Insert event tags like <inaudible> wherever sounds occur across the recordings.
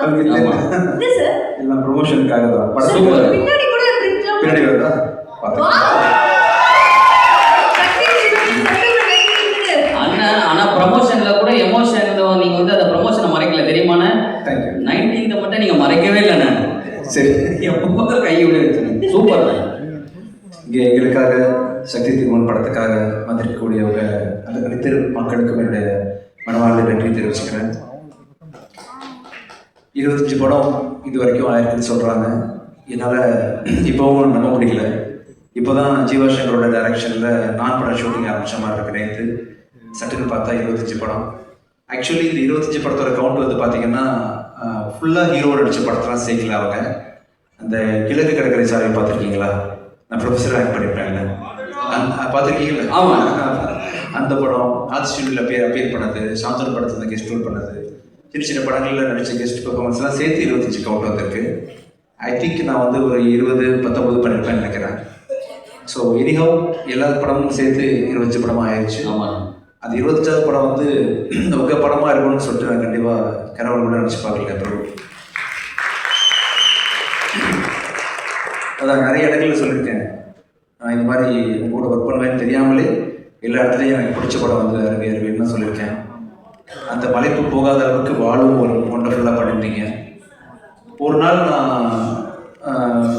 இருக்கீங்களா இல்ல, இல்ல. இல்ல சார் எல்லாம் ப்ரொமோஷனுக்காக தான். படம். பின்னாடி கூட பிரிட்ஜ்லாம் பின்னாடி வருதா ஆனா ப்ரமோஷன்ல கூட எமோஷன் நீங்க வந்து அந்த ப்ரமோஷனை மறைக்கல தெரியுமாண்ணே நைன்டீன்த் மட்டும் நீங்க மறைக்கவே இல்லைண்ணே சரி. எப்போ கை விட சூப்பர் இங்கே எங்களுக்காக சக்தி திருமண் படத்துக்காக இருபத்தஞ்சு படம் இது வரைக்கும் ஆயிருக்குன்னு சொல்கிறாங்க என்னால் இப்போவும் நம்ப முடியல. இப்போ தான் ஜீவா சங்கரோட டைரக்ஷனில் நான் படம் ஷூட்டிங் ஆரம்பிச்ச மாதிரி இருக்கு நேற்று சட்டுன்னு பார்த்தா இருபத்தஞ்சு படம். ஆக்சுவலி இந்த இருபத்தஞ்சு படத்தோட கவுண்ட் வந்து பார்த்தீங்கன்னா ஃபுல்லாக ஹீரோட நடிச்ச படத்தெல்லாம் சேர்க்கல அவங்க. அந்த கிழக்கு கடற்கரை சாலை பார்த்துருக்கீங்களா? நான் ப்ரொஃபஸர் ஆக்ட் பண்ணியிருப்பேன்ல அந்த- பார்த்திருக்கீங்களா ஆமா. அந்த படம் ஆர்ட் ஸ்டுடியோவில் பேர் அப்பேர் பண்ணது சாந்தன் படத்தில் கெஸ்ட் ரோல் பண்ணது. சின்ன சின்ன படங்களில் நடித்த கெஸ்ட் பெர்ஃபார்மன்ஸ்லாம் சேர்த்து இருபத்தஞ்சு கவுண்ட் வந்திருக்கு. ஐ திங்க் நான் வந்து ஒரு இருபது பத்தொம்பது பண்ணியிருப்பேன்னு நினைக்கிறேன். ஸோ எனிஹவ் எல்லா படமும் சேர்த்து இருபத்தஞ்சு படமாக ஆயிடுச்சு ஆமா. அது இருபத்தஞ்சாவது படம் வந்து உங்கள் படமாக இருக்கும்னு சொல்லிட்டு நான் கண்டிப்பாக கனவுல கூட நினச்சி பார்க்கல பிரபு. அதான் நிறைய இடங்கள்ல சொல்லியிருக்கேன். நான் இந்த மாதிரி உங்க கூட ஒர்க் பண்ணுவேன்னு தெரியாமலே எல்லா இடத்துலையும் எனக்கு பிடிச்ச படம் வந்து அருவி அருவின்னு சொல்லியிருக்கேன். அந்த மலைப்பு போகாத அளவுக்கு வாழும் ஒரு ஒண்டர்ஃபுல்லாக பண்ணிருந்தீங்க ஒரு நாள் நான்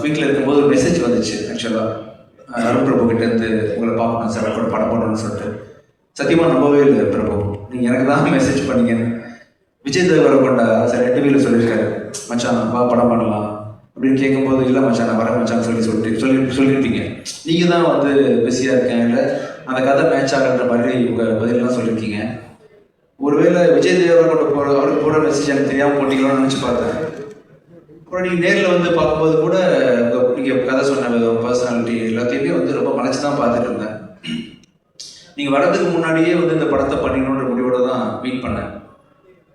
வீட்டில் இருக்கும்போது ஒரு மெசேஜ் வந்துச்சு ஆக்சுவலாக அருண் பிரபு கிட்டேருந்து உங்களை பார்க்கணும் சார் கூட படம் பண்ணணும்னு சொல்லிட்டு. சத்தியமாக நம்பவே இல்லை பிரபு நீங்கள் எனக்கு தான் மெசேஜ் பண்ணீங்க விஜய் தேவரகொண்டா சார் இன்டர்வியூவில் சொல்லியிருக்காரு. மச்சான் வா படம் பண்ணலாம். அப்படின்னு கேட்கும்போது இல்லை மச்சான் நான் வர மச்சான் சொல்லி சொல்லிட்டு சொல்லி சொல்லியிருப்பீங்க. நீங்கள் தான் வந்து பிஸியாக இருக்கேன் இல்லை அந்த கதை மேட்ச் ஆகிற மாதிரி உங்கள் பதிலெலாம் சொல்லியிருக்கீங்க. ஒருவேளை விஜய் தேவரகொண்ட போகிற அவருக்கு போகிற மெசேஜ் எனக்கு தெரியாமல் போட்டீங்களோன்னு நினச்சி பார்த்தேன். அப்புறம் நீங்கள் நேரில் வந்து பார்க்கும்போது கூட நீங்கள் கதை சொன்ன விதம் பர்சனாலிட்டி எல்லாத்தையுமே வந்து ரொம்ப மலைச்சு தான் பார்த்துட்டு இருந்தேன். நீங்கள் வர்றதுக்கு முன்னாடியே வந்து இந்த படத்தை பண்ணிக்கணுன்ற முடிவோட தான் மீட் பண்ணேன்.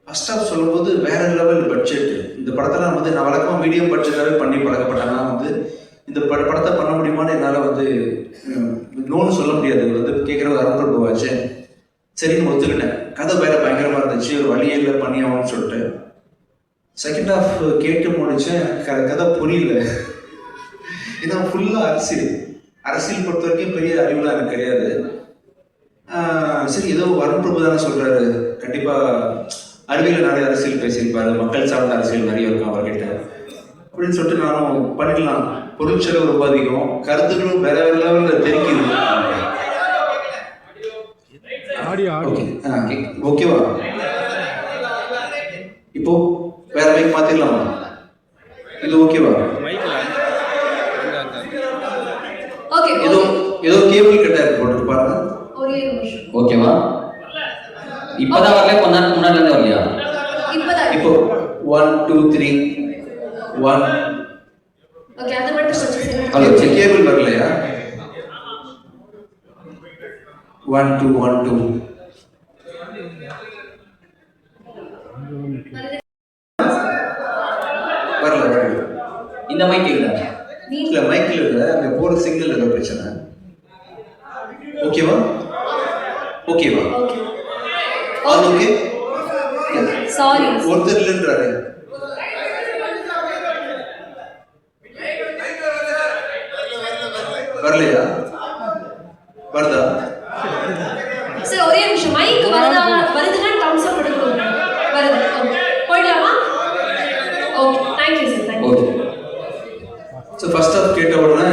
ஃபர்ஸ்ட் ஆஃப் சொல்லும்போது வேற லெவல் பட்ஜெட் இந்த படத்தெல்லாம் வந்து நான் வழக்கமாக மீடியம் பட்ஜெட்டாகவே பண்ணி பழக்கப்பட்டேன்னா வந்து இந்த பட படத்தை பண்ண முடியுமான்னு என்னால் வந்து நோன்னு சொல்ல முடியாது. வந்து கேட்குற அரும்பு ரூபாய் சரின்னு ஒத்துக்கிட்டேன். கதை வேற பயங்கரமாக இருந்துச்சு ஒரு வழியே இல்லை பண்ணி ஆகணும்னு சொல்லிட்டு. செகண்ட் ஹாஃப் கேட்டு முடிச்சேன். க- கதை புரியல. இதான் ஃபுல்லாக அரசியல். அரசியல் பொறுத்த வரைக்கும் பெரிய அறிவுலாம் எனக்கு கிடையாது. சரி ஏதோ வருண் பிரபு தானே சொல்றாரு. கண்டிப்பா அறிவியல் நிறைய அரசியல் பேசியிருப்பாரு. மக்கள் சார்ந்த அரசியல் நிறைய இருக்கும் அவர்கிட்ட. அப்படின்னு சொல்லிட்டு நானும் பண்ணிடலாம். பொருட்செலவு ரொம்ப அதிகம். கருத்துக்களும் வேற வேற லெவலில் தெரிக்குது ஆடியோ ஓகே ஓகேவா இப்போ வேற மைக் மாத்திரலாமா இது ஓகேவா ஓகே ஏதோ ஏதோ கேபிள் கட் ஆயிருக்கு போட்டு பாருங்க. ஒரே நிமிஷம். ஓகேவா இப்பதான் வரல கொஞ்ச நேரத்துக்கு முன்னாடி இருந்து வரலையா? இப்பதான் இப்போ 1 2 3 1 ஓகே அது மட்டும் கொஞ்சம் கேபிள் வரலையா? 1 2 1 2 இந்த மைக் இல்ல இல்ல மைக்கில் இல்ல அங்க போற சிக்னல் ஏதோ பிரச்சனை. ஓகேவா ஓகேவா ஓகே ஆல் ஓகே சாரி ஒருத்தர் இல்லைன்றாரு. வரலையா வருதா சார் ஒரே நிமிஷம் மைக் வருதா வருதுன்னா தம்ஸ் அப் கொடுக்கணும் வருது ஓகே போயிடலாமா okay thank you sir thank you okay so first off கேட்ட உடனே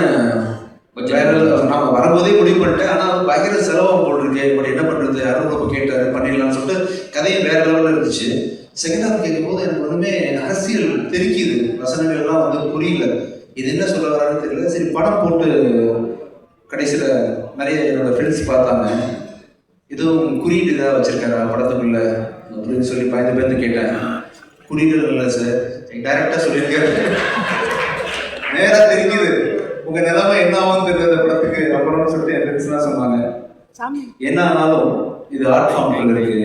வேற நான் வரும்போதே முடிவு பண்ணிட்டேன் ஆனால் பயங்கர செலவாக போட்டிருக்கேன் இப்படி என்ன பண்ணுறது யாரும் ரொம்ப கேட்டாரு பண்ணிடலாம்னு சொல்லிட்டு கதையும் வேற லெவலில் இருந்துச்சு செகண்ட் ஹாஃப் கேட்கும்போது எனக்கு ஒன்றுமே அரசியல் தெரிக்குது வசனங்கள் எல்லாம் வந்து புரியல. இது என்ன சொல்ல வரான்னு தெரியல. சரி படம் போட்டு கடைசியில் நிறைய என்னோட ஃப்ரெண்ட்ஸ் பார்த்தாங்க. எதுவும் குறியீடு ஏதாவது வச்சிருக்காரா படத்துக்குள்ள அப்படின்னு சொல்லி பயந்து பயந்து கேட்டேன். குறியீடு இல்லை சார். டைரக்டாக சொல்லியிருக்காரு. நேரா தெரிஞ்சுது. உங்க நிலைமை என்ன ஆகும் தெரியுது அந்த படத்துக்கு அப்புறம்னு சொல்லிட்டு என் ஃப்ரெண்ட்ஸ் தான் சொன்னாங்க. என்ன ஆனாலும் இது ஆர்ட் ஃபார்ம் இருக்கு.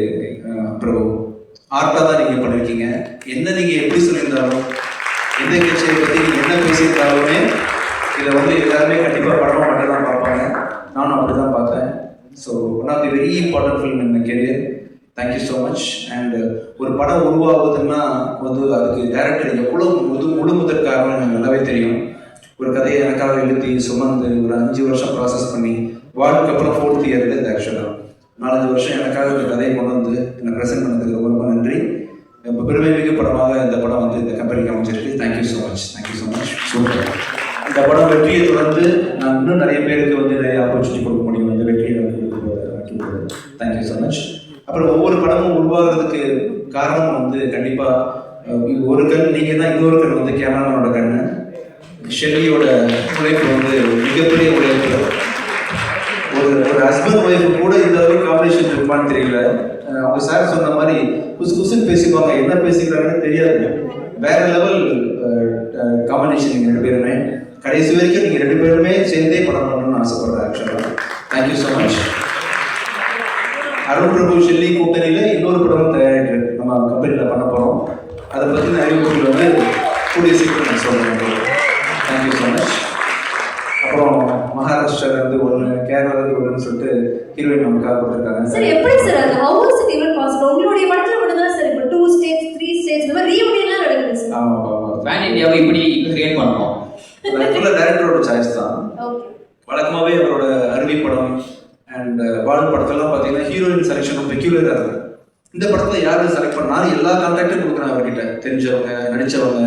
பிரபு. ஆர்ட்டா தான் நீங்க பண்ணிருக்கீங்க. என்ன நீங்க எப்படி சொல்லியிருந்தாலும் எந்த கட்சியை பற்றி என்ன பேசியிருந்தாலுமே இதை வந்து எல்லாருமே கண்டிப்பாக படமாக மட்டும் தான் பார்ப்பாங்க. நானும் அப்படிதான் பார்த்தேன் so one of the very important film in my career thank you so much and ஒரு படம் உருவாகுதுன்னா வந்து அதுக்கு டேரக்டர் எவ்வளோ முழு முழு முதற் காரணம் எனக்கு நல்லாவே தெரியும். ஒரு கதையை எனக்காக எழுதி சுமந்து ஒரு அஞ்சு வருஷம் ப்ராசஸ் பண்ணி வாழ்க்கை அப்புறம் ஃபோர்த் இயர் இந்த ஆக்சுவலாக நாலஞ்சு வருஷம் எனக்காக ஒரு கதையை கொண்டு வந்து என்னை ப்ரெசென்ட் பண்ணதுக்கு ரொம்ப நன்றி. ரொம்ப பெருமைமிக்க படமாக இந்த படம் வந்து இந்த கம்பெனிக்கு அமைச்சிருக்கு thank you so much thank you so much super இந்த படம் வெற்றியை தொடர்ந்து நான் இன்னும் நிறைய பேருக்கு வந்து நிறைய ஆப்பர்ச்சுனிட்டி கொடுக்க முடியும். இந்த வெற்றியை வந்து தேங்க்யூ ஸோ மச் அப்புறம் ஒவ்வொரு படமும் உருவாகிறதுக்கு காரணம் வந்து கண்டிப்பாக ஒரு கண் நீங்கள் தான் இன்னொரு கண் வந்து கேமராமேனோட கண்ணு. ஷெல்லியோட உழைப்பு வந்து மிகப்பெரிய உழைப்பு. ஒரு ஒரு ஹஸ்பண்ட் ஒய்ஃப் கூட இந்த அளவுக்கு காம்படிஷன் இருப்பான்னு தெரியல. அவங்க சார் சொன்ன மாதிரி குசு குசுன்னு பேசிப்பாங்க. என்ன பேசிக்கிறாங்கன்னு தெரியாது வேற லெவல் காம்பினேஷன் நீங்கள் ரெண்டு பேருமே. கடைசி வரைக்கும் நீங்கள் ரெண்டு பேருமே சேர்ந்தே படம் பண்ணணும்னு ஆசைப்படுறேன் ஆக்சுவலாக thank you so much Arun Prabhu Shelley கூட்டணியில் இன்னொரு படமும் தயாரிட்டு நம்ம கம்பெனியில் பண்ண போகிறோம் அதை பற்றின அறிவிப்புகள் வந்து கூடிய சீக்கிரம் நான் சொல்கிறேன் தேங்க்யூ ஸோ மச் மகாராஷ்டிராலேருந்து ஒன்று கேரளாலேருந்து ஒன்றுன்னு சொல்லிட்டு ஹீரோயின் நமக்காக கொடுத்துருக்காங்க. சார் எப்படி சார் அது? How is it even possible உங்களுடைய படத்துல மட்டும் தான் சார் இப்போ டூ ஸ்டேட்ஸ் த்ரீ ஸ்டேட்ஸ் இந்த மாதிரி ரீயூனியன்லாம் நடக்குது சார். ஆமாம் ஆமாம் பேன் இந்தியாவை இப்படி கிரியேட் பண்ணுறோம் ஃபுல்லாக டேரக்டரோட சாய்ஸ் தான். ஓகே வழக்கமாகவே அவரோட அருவி படம் அண்ட் வாழ் படத்தெல்லாம் பார்த்தீங்கன்னா ஹீரோயின் செலெக்ஷன் ரொம்ப பெக்யூலராக இந்த படத்தில் யாரும் செலக்ட் பண்ண நான் எல்லா கான்டாக்டும் கொடுக்குறேன் அவர்கிட்ட தெரிஞ்சவங்க நடிச்சவங்க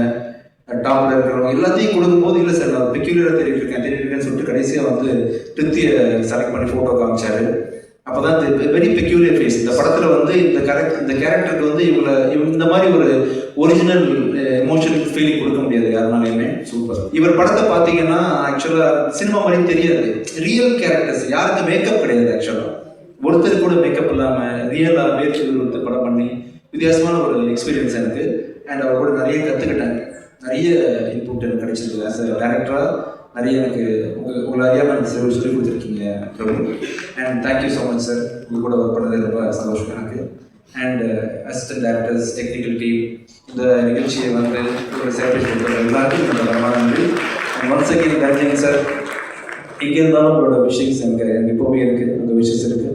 டாப்ல இருக்கிறவங்க எல்லாத்தையும் கொடுக்கும்போது இல்லை சார் நான் பெக்யூலராக தெரிவிட்டு இருக்கேன் தெரிவிட்டு இருக்கேன்னு சொல்லிட்டு கடைசியாக வந்து திருப்தியை செலக்ட் பண்ணி ஃபோட்டோ காமிச்சாரு. அப்போதான் வெரி பெக்யூலியர் ஃபேஸ் இந்த படத்தில் வந்து இந்த கரெக்ட் இந்த கேரக்டருக்கு வந்து இவங்களை இவங்க இந்த மாதிரி ஒரு ஒரிஜினல் எமோஷனல் ஃபீலிங் கொடுக்க முடியாது யாருனாலையுமே. சூப்பர் இவர் படத்தை பார்த்தீங்கன்னா ஆக்சுவலாக சினிமா மாதிரி தெரியாது. ரியல் கேரக்டர்ஸ் யாருக்கு மேக்கப் கிடையாது ஆக்சுவலாக ஒருத்தர் கூட மேக்கப் இல்லாமல் ரியலாக முயற்சி படம் பண்ணி வித்தியாசமான ஒரு எக்ஸ்பீரியன்ஸ் எனக்கு. அண்ட் அவர் கூட நிறைய கற்றுக்கிட்டேன் நிறைய இன்புட் எனக்கு கிடைச்சிருக்கு ஆஸ் அ டேரக்டராக நிறைய எனக்கு உங்கள் உங்களை அறியாமல் எனக்கு சொல்லி சொல்லி கொடுத்துருக்கீங்க Prabhu. And thank you so much sir உங்கள் கூட ஒர்க் பண்ணது ரொம்ப சந்தோஷம் எனக்கு. And assistant directors technical team இந்த நிகழ்ச்சியை வந்து ஒரு செலிப்ரேட் பண்ணுற எல்லாருக்கும் என்னோட ரொம்ப நன்றி. ஒன்ஸ் அகேன் சார் எங்கே இருந்தாலும் உங்களோட விஷயஸ் எனக்கு எனக்கு எப்போவுமே இருக்குது உங்கள் விஷயஸ் இருக்குது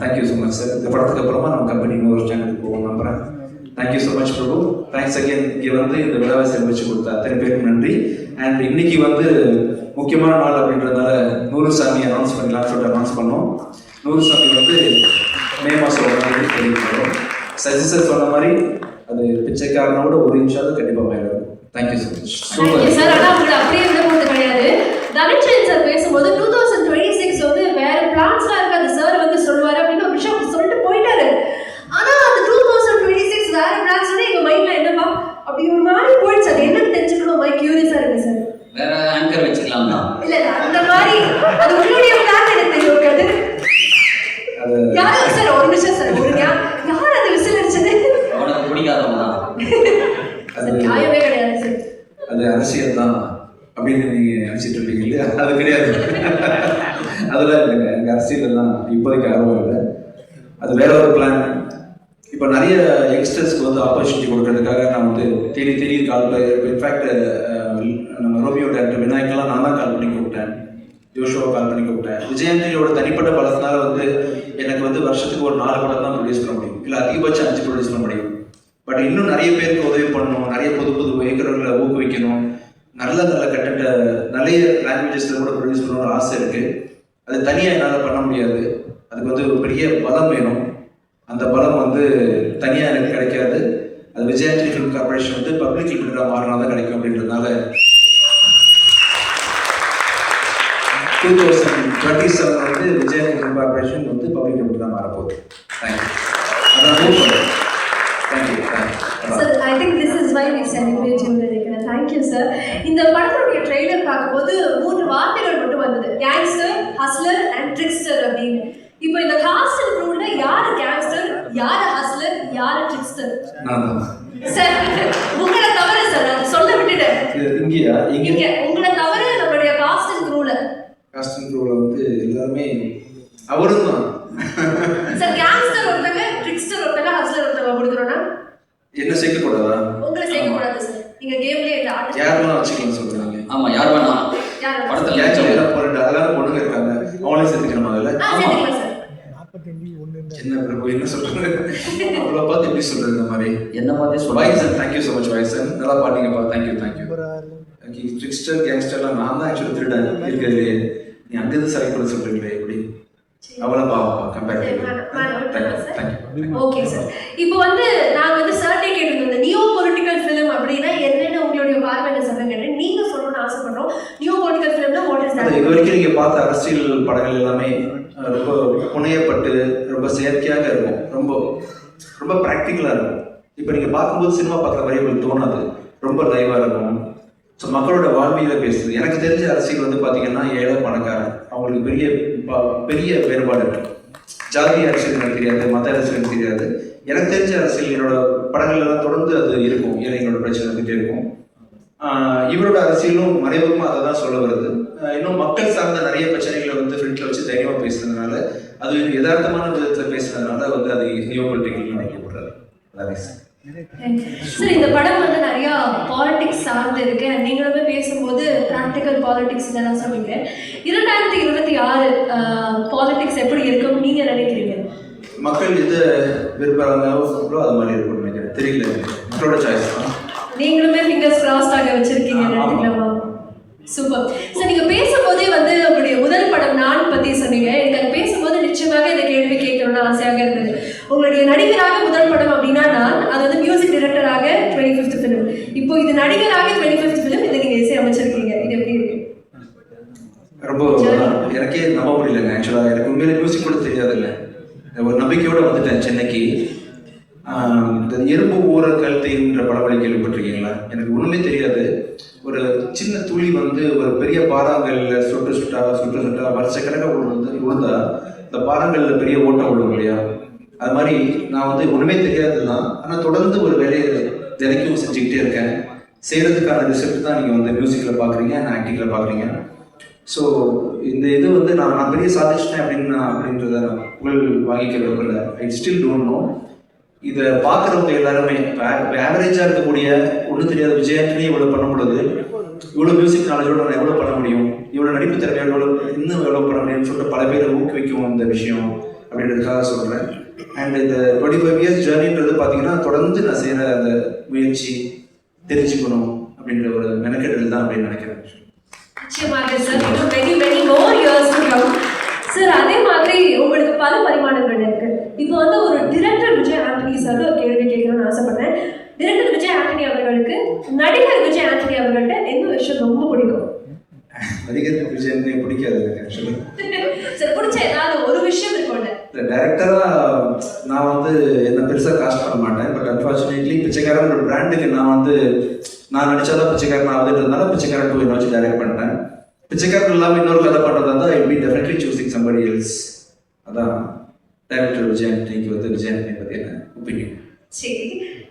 thank you uh, so much sir இந்த படத்துக்கு அப்புறமா நம்ம கம்பெனி இன்னொரு சேனலுக்கு போவோம் நம்புகிறேன் thank you so much Prabhu. Thanks again இங்கே வந்து இந்த விலைவாசி செலவச்சு கொடுத்த அத்தனை பேருக்கு நன்றி. அண்ட் இன்னைக்கு வந்து முக்கியமான நாள் அப்படின்றதால நூறு சாமி அனௌன்ஸ் பண்ணலாம்னு சொல்லிட்டு அனௌன்ஸ் பண்ணோம். நூறு சாமி வந்து மே மாதம் ஒரு நாள் தெரிவிக்கிறோம். சஜிசர் சொன்ன மாதிரி அது பிச்சைக்காரனோட ஒரு நிமிஷம் கண்டிப்பாக மேலே தேங்க்யூ ஸோ மச் சார் ஆனால் அப்படியே விட போகிறது கிடையாது தனஞ்சயன் சார் பேசும்போது டூ தௌசண்ட் டுவெண்ட்டி சிக்ஸ் வந்து வேற பிளான்ஸ்லாம் இருக்காது சார் வந்து சொல்லுவார் அப்படின்னு ஒரு விஷயம் அப்படி சொல்லிட்டு போயிட்டாரு ஆனால் அந்த டூ தௌசண்ட் டுவெண்ட்டி சிக்ஸ் வேற பிளான்ஸ்னு எங்கள் மைண்டில் என்னப்பா அப்படி ஒரு மாதிரி போயிடுச்சு அது என்னன்னு தெரிஞ்சுக்கணும் மை கியூரியஸாக இருக்கு சார் வேற ஆங்கர் வச்சுக்கலாம் தான் இல்ல இல்ல அந்த மாதிரி அது உங்களுடைய பிளான் எனக்கு தெரியும் அது அது யாரும் சார் ஒரு நிமிஷம் சார் ஒரு ஞா- யார் அது விசில் அடிச்சது உனக்கு பிடிக்காதவங்க தான் சார் நியாயமே கிடையாது சார் அது அரசியல் தான் அப்படின்னு நீங்க நினைச்சிட்டு இருப்பீங்க இல்லையா அது கிடையாது அதெல்லாம் இல்லைங்க எனக்கு அரசியல் தான் இப்போதைக்கு ஆர்வம் இல்லை அது வேற ஒரு பிளான் இப்போ நிறைய யங்ஸ்டர்ஸ்க்கு வந்து ஆப்பர்ச்சுனிட்டி கொடுக்கறதுக்காக நான் வந்து தேடி தேடி கால் இன்ஃபேக்ட் நம்ம ரோமியோ டேரக்டர் விநாயக்கெல்லாம் நான் தான் கால் பண்ணி கூப்பிட்டேன். யோஷுவா கால் பண்ணி கூப்பிட்டேன். விஜயந்தியோட தனிப்பட்ட பலத்தினால வந்து எனக்கு வந்து வருஷத்துக்கு ஒரு நாலு படம் தான் ப்ரொடியூஸ் பண்ண முடியும். இல்லை அதிகபட்சம் அஞ்சு ப்ரொடியூஸ் பண்ண முடியும். பட் இன்னும் நிறைய பேருக்கு உதவி பண்ணணும். நிறைய புது புது இயக்குறவர்களை ஊக்குவிக்கணும். நல்ல நல்ல கட்டண்ட நிறைய லாங்குவேஜஸில் கூட ப்ரொடியூஸ் பண்ணணும்னு ஆசை இருக்கு. அது தனியாக என்னால் பண்ண முடியாது. அதுக்கு வந்து ஒரு பெரிய பலம் வேணும். அந்த பலம் வந்து தனியாக எனக்கு கிடைக்காது. அது விஜயாண்டி ஃபிலிம் கார்பரேஷன் வந்து பப்ளிக் லிமிட்டடாக மாறினா தான் கிடைக்கும் அப்படின்றதுனால டூ தௌசண்ட் டுவெண்ட்டி செவன் வந்து ஃபிலிம் கார்பரேஷன் வந்து பப்ளிக் லிமிட்டடாக மாறப்போகுது தேங்க்யூ அதான். Sir I think this is why we celebrate you நினைக்கிறேன் தேங்க்யூ சார் இந்த படத்துடைய ட்ரெய்லர் பார்க்கும்போது மூன்று வார்த்தைகள் மட்டும் வந்தது. கேங்ஸ்டர் ஹஸ்லர் அண்ட் ட்ரிக்ஸ்டர் அப்படின்னு. இப்போ இந்த காஸ்ட் க்ரூல யார் கேங்ஸ்டர் யார் ஹஸ்லர் யார் ட்ரிக்ஸ்டர் தான். சார் உங்களை தவிர சார் நான் சொல்ல விட்டுட்டேன். இது இங்கேயா? இங்கே இங்க உங்களை தவிர நம்மளுடைய காஸ்ட் அண்ட் க்ரூல காஸ்டிங் க்ரூவில் வந்து எல்லாருமே அவரும் தான். சார் கேங்ஸ்டர் ஒருத்தங்க ட்ரிக்ஸ்டர் ஒருத்தங்க ஹஸ்லர் ஒருத்தங்க கொடுக்குறோன்னா என்ன உங்களை சார் நீங்க கேம்லயே இல்லை ஆர்டிஸ்ட் யாரெல்லாம் வச்சுக்கலாம் சொல்றாங்க ஆமா யார் வேணா யார் படத்துல கேட்கல போற அழகான பொண்ணுங்க இருக்காங்க அவங்களையும் சேர்த்துக்கணுமா அதில் சார் என்ன பிரபு என்ன சொல்றது? அவ்வளோ பார்த்து எப்படி சொல்றது இந்த மாதிரி? என்ன பார்த்தே சொல்லுவாங்க வாய்சன் தேங்க்யூ ஸோ மச் வாய்சன் நல்லா பாட்டீங்கப்பா thank you thank you trickster கேங்ஸ்டர்லாம் நான் தான் ஆக்சுவலி திருடன். இருக்கிறதுலே நீ அங்கேருந்து செலக்ட் பண்ண சொல்றீங்களே எப்படி? அவ்வளோ பாவப்பா கம்பேர் ஓகே சார். இப்போ வந்து நான் வந்து சர்டே கேட்டிருந்தோம் நியோ பொலிட்டிக்கல் ஃபிலிம் அப்படின்னா என்னென்ன உங்களுடைய பார்வையில சொல்லுங்க நீங்க சொல்லணும்னு ஆசைப்படுறோம். நியோ பொலிட்டிக்கல் ஃபிலிம்னா வாட் இஸ் அது இது வரைக்கும் நீங்கள் பார்த்த அரசியல் படங்கள் எல்லாமே ரொம்ப புனையப்பட்டு ரொம்ப செயற்கையாக இருக்கும். ரொம்ப ரொம்ப ப்ராக்டிக்கலாக இருக்கும். இப்போ நீங்கள் பார்க்கும்போது சினிமா பார்க்குற மாதிரி உங்களுக்கு தோணாது. ரொம்ப லைவாக இருக்கும். ஸோ மக்களோட வாழ்வியில் பேசுது. எனக்கு தெரிஞ்ச அரசியல் வந்து பார்த்தீங்கன்னா ஏழை பணக்காரன். அவங்களுக்கு பெரிய பெரிய வேறுபாடு இருக்கு. ஜாதி அரசியல் எனக்கு தெரியாது மத அரசியல் எனக்கு தெரியாது. எனக்கு தெரிஞ்ச அரசியல் என்னோட படங்கள்லாம் எல்லாம் தொடர்ந்து அது இருக்கும். ஏழைங்களோட பிரச்சனை இருந்துகிட்டே இருக்கும். இவரோட அரசியலும் மறைமுகமாக அதை தான் சொல்ல வருது. இன்னும் மக்கள் சார்ந்த நிறைய பிரச்சனைகளை வந்து ஃப்ரண்ட்ல வச்சு தைரியமாக பேசுனதுனால அது யதார்த்தமான விதத்தில் பேசுனதுனால வந்து அது நியூ பொலிட்டிக்கல் நினைக்கப்படுறது சார் இந்த படம் வந்து நிறைய பாலிடிக்ஸ் சார்ந்து இருக்கு. ப்ராக்டிக்கல் பாலிடிக்ஸ் இதெல்லாம் சொன்னீங்க இரண்டாயிரத்தி இருபத்தி ஆறு பாலிடிக்ஸ் எப்படி இருக்கும்? நீங்க நினைக்கிறீங்க? மக்கள் எது விரும்புகிறாங்களோ அது மாதிரி நினைக்கிறேன். தெரியல. மக்களோட சாய்ஸ் தான். நீங்களுமே ஃபிங்கர்ஸ் கிராஸ்ட் ஆக வச்சிருக்கீங்க ஆமா. நினைக்கலாமா சூப்பர் சார் நீங்க பேசும்போதே வந்து உங்களுடைய முதல் படம் நான் பத்தி சொன்னீங்க. எனக்கு அது பேசும்போது நிச்சயமாக இந்த கேள்வி கேட்கணும்னு ஆசையாக இருந்தது. உங்களுடைய நடிகராக முதல் படம் அப்படின்னா நான் அது வந்து மியூசிக் டைரக்டராக டுவெண்ட்டி ஃபிஃப்த் ஃபிலிம் இப்போ இது நடிகராக டுவெண்ட்டி ஃபிஃப்த் ஃபிலிம் இதை நீங்க இசை அமைச்சிருக்கீங்க. இது எப்படி இருக்கு? ரொம்ப எனக்கே நம்ப முடியலங்க ஆக்சுவலாக எனக்கு உண்மையில மியூசிக் கூட தெரியாதுல்ல ஒரு நம்பிக்கையோட வந்துட்டேன் சென்னைக்கு. இந்த எறும்பு ஊற கழுத்தைன்ற படவழி கேள்விப்பட்டிருக்கீங்களா? எனக்கு ஒன்றுமே தெரியாது. ஒரு சின்ன துளி வந்து ஒரு பெரிய பாறாங்கல்ல சுட்டு சுட்டா சுட்டு சுட்டா வருஷக்கணக்காக விழுந்து விழுந்தா இந்த பாடங்களில் பெரிய ஓட்டம் விடும் இல்லையா? அது மாதிரி நான் வந்து ஒன்றுமே தெரியாது தான் ஆனால் தொடர்ந்து ஒரு வேலையை தினைக்கும் செஞ்சுக்கிட்டே இருக்கேன். செய்கிறதுக்கான ரிசல்ட் தான் நீங்கள் வந்து மியூசிக்கில் பார்க்குறீங்க நான் ஆக்டிங்கில் பார்க்குறீங்க ஸோ இந்த இது வந்து நான் நான் பெரிய சாதிச்சிட்டேன் அப்படின்னு நான் அப்படின்றத புகழ் வாங்கிக்க விரும்பல. ஐ ஸ்டில் டோன்ட் நோ இதை பார்க்குறவங்க எல்லாருமே ஆவரேஜாக இருக்கக்கூடிய ஒன்றும் தெரியாத விஜயாண்டனி இவ்வளோ பண்ண முடியுது இவ்வளோ மியூசிக் நாலேஜோட நான் எவ்வளோ பண்ண முடியும்? இவ்வளோ நடிப்பு திறமை எவ்வளோ இன்னும் எவ்வளோ பண்ண முடியும்னு சொல்லிட்டு பல பேரை ஊக்குவிக்கும் இந்த விஷயம் அப்படின்றதுக்காக சொல்கிறேன் அண்ட் இந்த டுவெண்ட்டி ஃபைவ் இயர்ஸ் ஜேர்னின்றது பார்த்தீங்கன்னா தொடர்ந்து நான் செய்கிற அந்த முயற்சி தெரிஞ்சுக்கணும் அப்படின்ற ஒரு மெனக்கெடல் தான் அப்படின்னு நினைக்கிறேன். நிச்சயமாக சார் இன்னும் many many more years sir அதே மாதிரி உங்களுக்கு பல பரிமாணங்கள் இருக்கு. இப்போ வந்து ஒரு டிரெக்டர் விஜய் ஆண்டனி சார் ஒரு கேள்வி கேட்கணும்னு ஆசைப்பட்டேன் டிரெக்டர் விஜய் ஆண்டனி அவர்களுக்கு நடிகர் விஜய் ஆண்டனி அவர்கள்ட்ட எந்த விஷயம் ரொம்ப பிடிக்கும்? நடிகர் விஜயனே பிடிக்காது. <laughs> எனக்கு ஆக்சுவலி சார் பிடிச்ச ஏதாவது ஒரு விஷயம் இருக்கும்ல? டேரக்டராக நான் வந்து என்ன பெருசாக காஸ்ட் பண்ண மாட்டேன். பட் அன்ஃபார்ச்சுனேட்லி பிச்சைக்காரன் ஒரு பிராண்டுக்கு நான் வந்து நான் நடிச்சாதான் பிச்சைக்காரன் ஆகுதுன்றதுனால பிச்சைக்காரன் டூ என்ன வச்சு டைரக்ட் பண்ணிட்டேன். பிச்சைக்காரன் இல்லாமல் இன்னொரு கதை பண்ணுறதா இருந்தால் I be definitely choosing somebody else அதான் டைரக்டர் விஜயாண்டனிக்கு வந்து விஜயாண்டனி பற்றி என்ன ஒப்பீனியன் சரி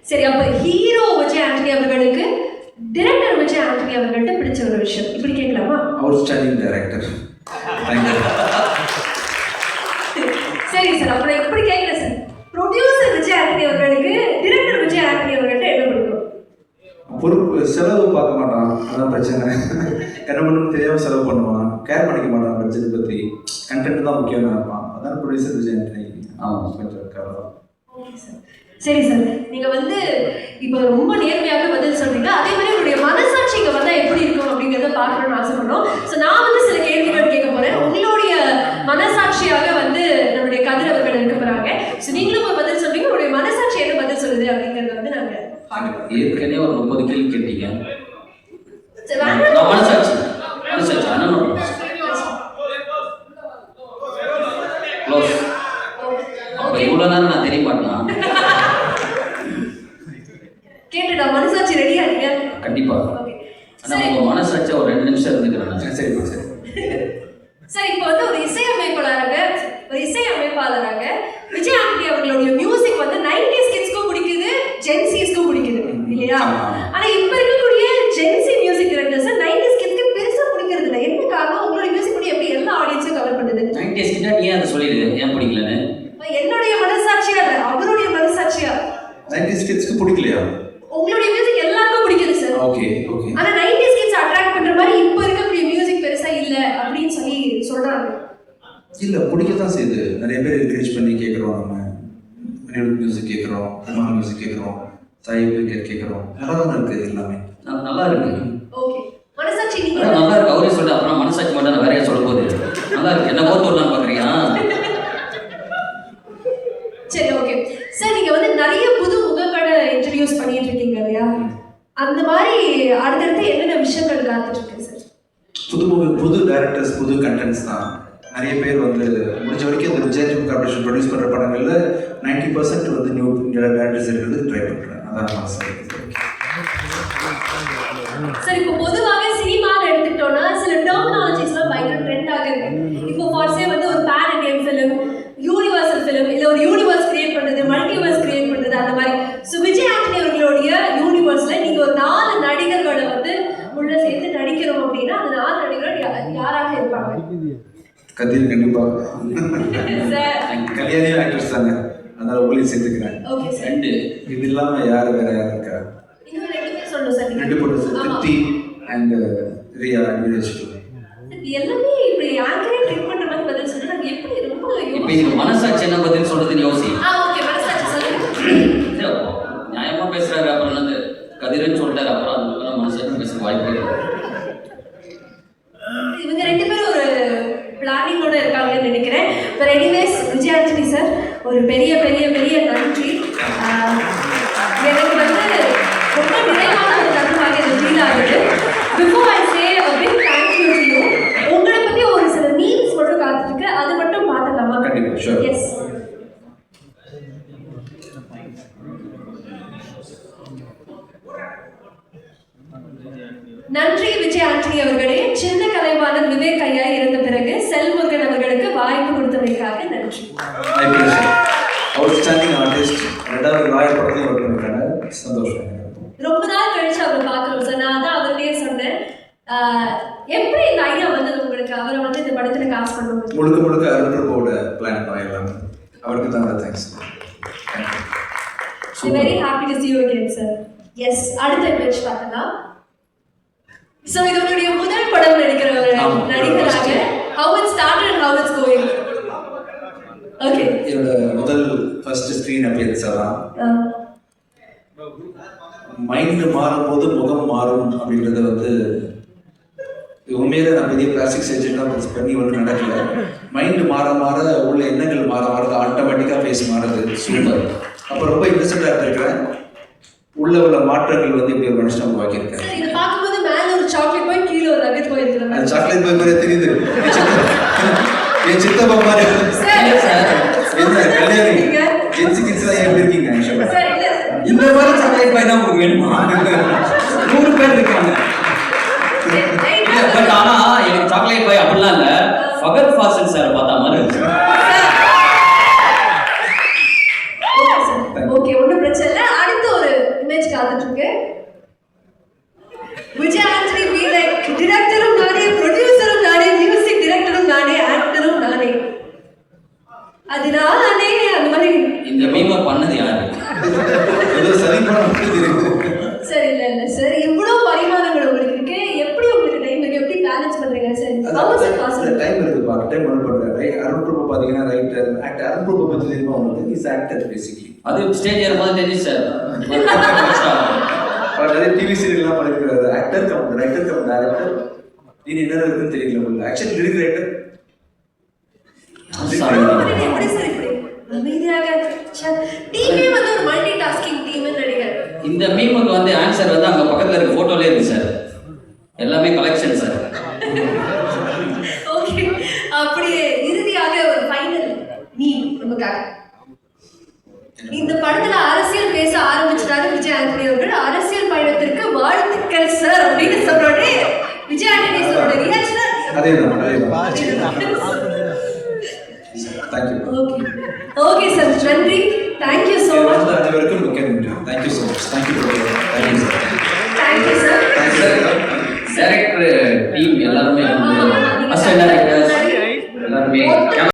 சரி அப்ப ஹீரோ விஜய் ஆண்டனி அவர்களுக்கு டிரெக்டர் விஜய் ஆண்டனி அவர்கள்ட்ட பிடிச்ச ஒரு விஷயம். இப்படி கேட்கலாமா? அவுட்ஸ்டாண்டிங் டைரக்டர் தேங்க்யூ சரி சார் அப்புறம் இப்படி கேட்கல சார் ப்ரொடியூசர் விஜய் ஆண்டனி அவர்களுக்கு டிரெக்டர் விஜய் ஆண்டனி அவர்கள்ட்ட என்ன பிடிக்கும் பொறுப்பு செலவு பார்க்க மாட்டான். அதான் பிரச்சனை. என்ன பண்ணணும் தெரியாம செலவு பண்ணுவான். கேர் பண்ணிக்க மாட்டான் பட்ஜெட் பற்றி கண்டென்ட் தான் முக்கியம் நினைப்பான். அதான் ப்ரொடியூசர் விஜயாண்டனி ஆமாம். கொஞ்சம் கவலை. சார் சரி. நீங்க வந்து இப்போ ரொம்ப நேர்மையாக பதில் சொல்றீங்க. அதே மாதிரி உங்களுடைய மனசாட்சி இங்க வந்தா எப்படி இருக்கும் அப்படிங்கறத பார்க்கணும்னு ஆசைப்படுறோம். ஸோ நான் வந்து சில கேள்விகள் கேட்க போறேன். உங்களுடைய மனசாட்சியாக வந்து நம்முடைய கதிர் அவர்கள் இருக்க போறாங்க. ஸோ நீங்களும் ஒரு பதில் சொல்றீங்க. உங்களுடைய மனசாட்சி என்ன பதில் சொல்லுது அப்படிங்கறத வந்து நாங்க பார்க்கலாம் ஏற்கனவே ஒரு முப்பது கேள்வி கேட்டீங்க. மனசாட்சி. மனசாட்சி. அண்ணனோட க்ளோஸ் இவ்வளோ நேரம் நான் தெரிய மாட்டேனா? நீங்க கண்டிப்பா ஓகே ஆனால் உங்கள் ஒரு ரெண்டு நிமிஷம் இருந்துக்கிறேன். சரி சரி சார். இப்போ வந்து ஒரு இசையமைப்பாளராக ஒரு இசையமைப்பாளராக விஜய் ஆண்டி அவர்களுடைய மியூசிக் வந்து நைன்டிஸ் கிட்ஸ்க்கும் பிடிக்குது ஜென்சிஸ்க்கும் பிடிக்குது இல்லையா. ஆனா இப்ப இருக்கக்கூடிய Gen Z music directors nineties கிட்ஸ்க்கு பெருசா பிடிக்கிறது இல்லை. என்ன காரணம் உங்களுடைய மியூசிக் கூட எப்படி எல்லா ஆடியன்ஸும் கவர் பண்ணுது? 90s கிட்ட நீ அதை சொல்லிடு ஏன் பிடிக்கலன்னு? என்னுடைய மனசாட்சியா அவருடைய மனசாட்சியா? நைன்டி கிட்ஸ்க்கு பிடிக்கலையா? உங்களுடைய மியூசிக் எல்லாருக்கும் பிடிக்குது சார் ஓகே ஓகே ஆனா நைன்டிஸ் கிட்ஸ் அட்ராக்ட் பண்ற மாதிரி இப்போ இருக்கக்கூடிய மியூசிக் பெருசா இல்ல அப்படின்னு சொல்லி சொல்றாங்க. இல்லை பிடிக்க தான் செய்யுது. நிறைய பேர் என்கரேஜ் பண்ணி கேட்குறோம் நம்ம. அனிருத் மியூசிக் கேட்குறோம் குமார் மியூசிக் கேட்குறோம் சாய் விக்கெட் கேட்குறோம் நல்லா தான் இருக்குது எல்லாமே நல்லா இருக்கு. ஓகே மனசாட்சி நீங்க நல்லா இருக்கு. அவரே சொல்லிட்டு அப்புறம் மனசாட்சி மட்டும் நான் வேறையா சொல்ல போகுது? நல்லா இருக்கு. என்ன கோத்து விடலான்னு பாக்குறியா சரி ஓகே சார் நீங்க வந்து நிறைய புது முகப்பட இன்ட்ரடியூஸ் பண்ணிட்டு இருக்கீங்க இல்லையா அந்த மாதிரி அடுத்தடுத்து என்னென்ன விஷயங்கள் காத்துட்டு இருக்கு சார் புது மூவி புது டேரக்டர்ஸ் புது கண்டென்ட்ஸ் தான். நிறைய பேர் வந்து முடிஞ்ச வரைக்கும் இந்த விஜய் ஃபிலிம் கார்பரேஷன் ப்ரொடியூஸ் பண்ணுற படங்களில் நைன்டி பர்சன்ட் வந்து நியூ டேரக்டர்ஸ் இருக்கிறது ட்ரை பண்ணுறேன் அதான் சார் இப்போ பொதுவாக சினிமாவில் எடுத்துக்கிட்டோம்னா சில டெர்மினாலஜிஸ்லாம் பயங்கர ட்ரெண்ட் ஆகுது இப்போ ஃபார்ஸே வந்து ஒரு pan Indian film universal film இல்லை ஒரு யூனிவர்ஸ் கிரியேட் பண்ணுறது மல்டிவர்ஸ் கிரியேட் பண்ணுறது அந்த மாதிரி ஸோ விஜய் ஆண்டனி அவர்களுடைய யூனிவர்ஸில் நீங்கள் ஒரு நாலு நடிகர்களை வந்து உள்ள சேர்த்து நடிக்கிறோம் அப்படின்னா அந்த நாலு நடிகர்கள் யா- யாராக இருப்பாங்க கதிர் கண்டிப்பாக சார் கல்யாணி ஆக்டர்ஸ் தானே அதனால உங்களையும் சேர்த்துக்கிறேன் ரெண்டு. இது இல்லாமல் யார் வேற யார் இருக்கா? ரெண்டு பொண்ணு. திருப்தி அண்ட் ரியா வீரேஷ் இது எல்லாமே இப்படி ஆங்கரே ட்ரிக் பண்ற மாதிரி பதில் சொல்லி நாங்க எப்படி ரொம்ப இப்ப இதுக்கு மனசாட்சி என்ன பதில் சொல்றதுன்னு யோசி ஆ ஓகே மனசாட்சி சொல்லுங்க சரி, நியாயமா பேசுறாரு அப்புறம் என்னது கதிரன்னு சொல்லிட்டாரு அப்புறம் அது மேல மனசாட்சி பேச வாய்ப்பு இல்லை இவங்க ரெண்டு பேரும் ஒரு பிளானிங்கோட இருக்காங்கன்னு நினைக்கிறேன் பட் எனிவேஸ் விஜயாஞ்சலி சார் ஒரு பெரிய பெரிய பெரிய நன்றி ஆஹ், எனக்கு வந்து ரொம்ப நிறைவான ஒரு தருணமாக இது ஃபீல் ஆகுது before I say a big thank you to you உங்களை பத்தி ஒரு சில மீம்ஸ் மட்டும் காத்துருக்கு அது மட்டும் பார்த்துக்கலாமா கண்டிப்பா, sure. எஸ் நன்றி விஜய் ஆண்டனி அவர்களே சின்ன கலைவாணர் விவேக் ஐயா இறந்த பிறகு செல்முருகன் அவர்களுக்கு வாய்ப்பு கொடுத்தமைக்காக நன்றி மை பிளஷர் அவுட்ஸ்டாண்டிங் ஆர்டிஸ்ட் ரெண்டாவது லாயர் படத்தையும் ஒர்க் பண்ணிருக்காங்க சந்தோஷம் ரொம்ப நாள் கழிச்சு அவரை பார்க்குறோம் சார் நான் தான் அவர்கிட்டயே சொன்னேன் ஆஹ், எப்படி இந்த ஐடியா வந்தது உங்களுக்கு அவரை வந்து இந்த படத்துல காசு பண்ணுவோம் முழுக்க முழுக்க அருண்பிரபுவோட பிளான் தான் எல்லாமே அவருக்கு thanks very happy to see you again sir yes அடுத்த இமேஜ் பார்த்தலாம் ஸோ இது உங்களுடைய முதல் படம் நடிக்கிற ஒரு. நடிகராக how it started and how it's going? Okay என்னோட முதல் ஃபர்ஸ்ட் ஸ்க்ரீன் அப்பியன்ஸ் தான் மைண்ட் மாறும்போது முகம் மாறும் அப்படின்றது வந்து உண்மையிலே நான் பெரிய பிளாஸ்டிக் சர்ஜரிலாம் பண்ணி ஒன்றும் நடக்கல. மைண்ட் மாற மாற உள்ள எண்ணங்கள் மாற மாற ஆட்டோமேட்டிக்காக ஃபேஸ் மாறுது சூப்பர் அப்போ ரொம்ப இன்ட்ரெஸ்டடாக இருந்திருக்கிறேன். உள்ள உள்ள மாற்றங்கள் வந்து இப்படி ஒரு மனுஷன் உருவாக்கியிருக்கேன் சார் இதை பார்க்கும்போது மேல ஒரு சாக்லேட் போய் கீழே ஒரு சாக்லேட் பாய் மாதிரி தெரியுது. என் சித்த- என் சித்தப்பா மாதிரி. என்ன கல்யாணி? ஜென்சி கிட்ஸ் தான் எப்படி இருக்கீங்க? இந்த மாதிரி சாக்லேட் பாய் தான் உங்களுக்கு வேணுமா? நூறு பேர் இருக்காங்க. பட் ஆனா எனக்கு சாக்லேட் பாய் அப்படிலாம் இல்ல. ஃபகத் ஃபாசில் சார் பார்த்தா மாதிரி இருந்துச்சு. ஓகே ஒன்றும் பிரச்சனை இல்லை. அடுத்த ஒரு இமேஜ் காத்துட்டு இருக்கு விஜய் ஆண்டனி பி லைக் டிரெக்டரும் நானே ப்ரொடியூசரும் நானே மியூசிக் டிரெக்டரும் நானே ஆக்டரும் நானே. அதனால நானே அந்த மாதிரி இந்த மீமை பண்ணது யாரு? ஏதோ சரி சரி இல்ல இல்ல சார். இவ்வளோ பரிமாணங்கள் உங்களுக்கு இருக்கு? எப்படி உங்களுக்கு டைம் இருக்கு? எப்படி பேலன்ஸ் பண்றீங்க? Sir how is it possible time இருக்கு பா டைம் ஒன்று பண்ணுறேன் ரைட் அருண் பிரபு பார்த்தீங்கன்னா ரைட்டர் ஆக்டர் அருண் பிரபு பற்றி தெரியுமா உங்களுக்கு இஸ் ஆக்டர் பேசிக்கலி அது ஸ்டேஜ் ஏறும்போது தெரிஞ்சு சார் <laughs> நிறைய டிவி சீரியல்லாம் பண்ணிருக்கிறாரு. Actor cum writer cum director இது என்ன இருக்குன்னு தெரியல உங்களுக்கு. ஆக்சுவலி லிரிக் ரைட்டர் அப்படின்னு எப்படி சார் இப்படி? அமைதியாக. டீமே வந்து ஒரு மல்டி டாஸ்கிங் டீம்னு நினைக்கிறேன். இந்த மீமுக்கு வந்து ஆன்சர் வந்து அங்க பக்கத்துல இருக்கு.